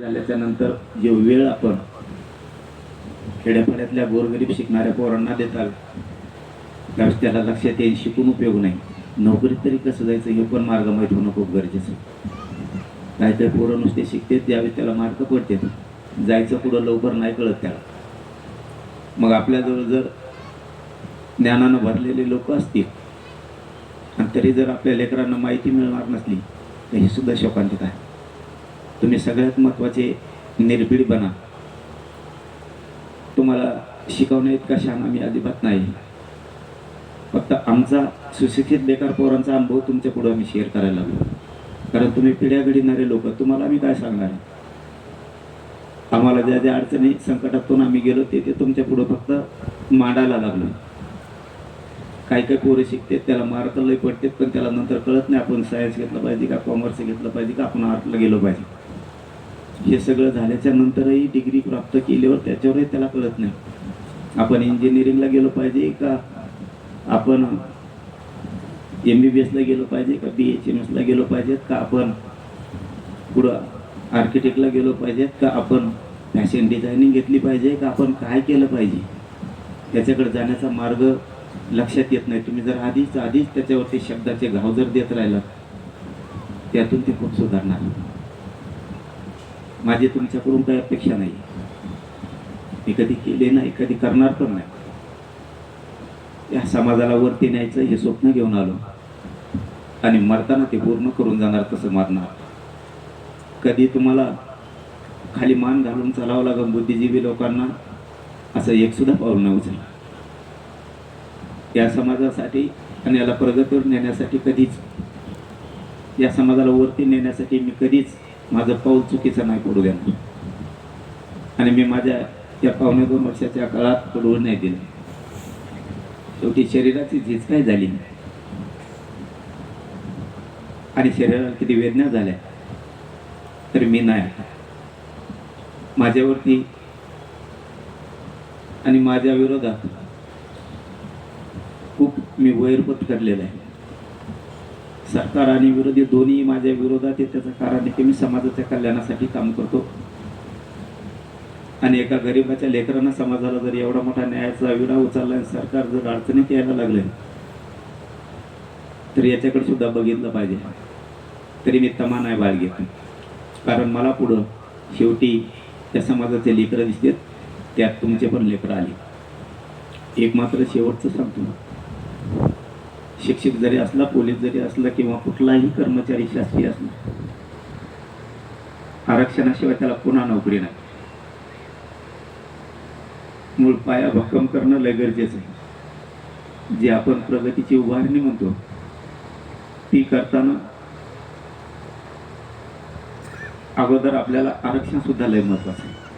झाल्याच्यानंतर जो वेळ आपण खेड्यापाड्यातल्या गोरगरीब शिकणाऱ्या पोरांना देताल त्यावेळेस त्याला लक्षात येईल शिकून उपयोग नाही. नोकरीत तरी कसं जायचं हे पण मार्ग माहीत होणं खूप गरजेचं नाहीतर पोरं नुसते शिकते त्यावेळेस त्याला मार्क पडते जायचं पुढं लवकर नाही कळत त्याला. मग आपल्याजवळ जर ज्ञानानं भरलेले लोक असतील आणि तरी जर आपल्या लेकरांना माहिती मिळणार नसली तर हे सुद्धा शोकांतिक आहे. तुम्ही सगळ्यात महत्त्वाचे निर्भीड बना. तुम्हाला शिकवण्या इतका शान आम्ही अजिबात नाही. फक्त आमचा सुशिक्षित बेकार पोरांचा अनुभव तुमच्यापुढे आम्ही शेअर करायला लागलो. कारण तुम्ही पिढ्या घडीणारे लोक तुम्हाला आम्ही काय सांगणार? आम्हाला ज्या ज्या अडचणी संकटातून आम्ही गेलो ते ते तुमच्या पुढं फक्त मांडायला लागलो. काही काही पोरे शिकतात त्याला मार्क लय पडतात पण त्याला नंतर कळत नाही आपण सायन्स घेतलं पाहिजे का कॉमर्स घेतलं पाहिजे का आपण आर्टला गेलो पाहिजे. हे सगळं झाल्याच्या नंतरही डिग्री प्राप्त केल्यावर त्याच्यावरही त्याला कळत नाही. आपण इंजिनिअरिंगला गेलो पाहिजे का आपण एम बी बी एसला गेलो पाहिजे का बी एच एम एसला गेलो पाहिजेत का आपण पुढं आर्किटेक्टला गेलो पाहिजेत का आपण फॅशन डिझायनिंग घेतली पाहिजे का आपण काय केलं पाहिजे? त्याच्याकडे जाण्याचा मार्ग लक्षात येत नाही. तुम्ही जर आधीच आधीच त्याच्यावरती शब्दाचे घाव जर देत राहिलात त्यातून ते खूप सुधारणार. माझी तुमच्याकडून काही अपेक्षा नाही. मी कधी केले नाही कधी करणार पण नाही. या समाजाला वरती न्यायचं हे स्वप्न घेऊन आलो. आणि मरताना ते पूर्ण करून जाणार तसं मरणार. कधी तुम्हाला खाली मान घालून चालावं लागेल बुद्धिजीवी लोकांना असं एक सुद्धा पाऊल नाही उचल या समाजासाठी आणि याला प्रगतीवर नेण्यासाठी कधीच या समाजाला वरती नेण्यासाठी मी कधीच माझं पाऊल चुकीचं नाही पडू देणार आणि मी माझ्या या पावणे दोन वर्षाच्या काळात पडवू नाही दिलं. शेवटी शरीराची झीज काय झाली? आणि शरीराला किती वेदना झाल्या? तर मी नाही. माझ्यावरती आणि माझ्या विरोधात खूप मी वैरपत करलेला आहे. सरकार आणि विरोधी दोन्ही माझ्या विरोधात आहे. त्याचं कारण आहे की मी समाजाच्या कल्याणासाठी काम करतो. आणि एका गरिबाच्या लेकरांना समाजाला जर एवढा मोठा न्यायाचा विडा उचलला आणि सरकार जर अडचणीत यायला लागले तर याच्याकडे सुद्धा बघितलं पाहिजे. तरी मी तमा नाही बाळगेत कारण मला पुढं शेवटी त्या समाजाचे लेकरं दिसतात त्यात तुमचे पण लेकरं आले. एक मात्र शेवटचं सांगतो. शिक्षक जरी असला पोलीस जरी असला किंवा कुठलाही कर्मचारी शासकीय असला आरक्षणाशिवाय त्याला पुन्हा नोकरी नाही. मूळ पाया भक्कम करणं लय गरजेचं आहे. जे आपण प्रगतीची उभारणी म्हणतो ती करताना अगोदर आपल्याला आरक्षण सुद्धा लय महत्वाचं आहे.